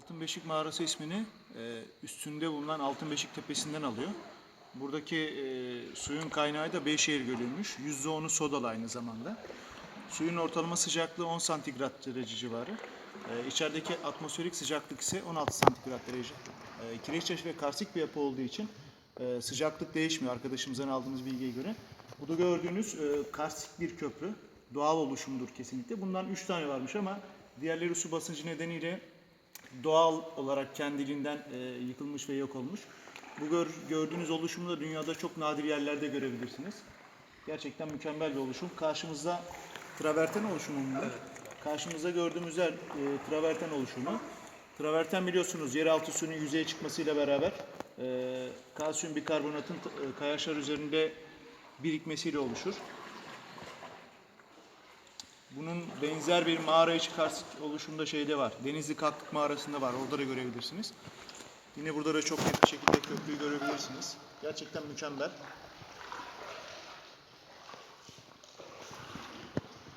Altın Beşik Mağarası ismini e, üstünde bulunan Altın Beşik Tepesi'nden alıyor. Buradaki e, suyun kaynağı da Beyşehir Gölü'ymüş. %10'u sodalı aynı zamanda. Suyun ortalama sıcaklığı 10 santigrat derece civarı. E, içerideki atmosferik sıcaklık ise 16 santigrat derece. E, kireçtaş ve karstik bir yapı olduğu için e, sıcaklık değişmiyor arkadaşımızdan aldığımız bilgiye göre. Bu da gördüğünüz e, karstik bir köprü. Doğal oluşumdur kesinlikle. Bundan 3 tane varmış ama diğerleri su basıncı nedeniyle doğal olarak kendiliğinden e, yıkılmış ve yok olmuş. Bu gör- gördüğünüz oluşumu da dünyada çok nadir yerlerde görebilirsiniz. Gerçekten mükemmel bir oluşum. Karşımızda traverten oluşumu mu bu? Karşımızda gördüğümüz yer e, traverten oluşumu. Traverten biliyorsunuz yeraltı suyunun yüzeye çıkmasıyla beraber e, kalsiyum bikarbonatın e, kayaçlar üzerinde birikmesiyle oluşur. Bunun benzer bir mağara içi karstik oluşumda şeyde var. Denizli Kaklık Mağarası'nda var. Orada da görebilirsiniz. Yine burada da çok net bir şekilde köprüyü görebilirsiniz. Gerçekten mükemmel.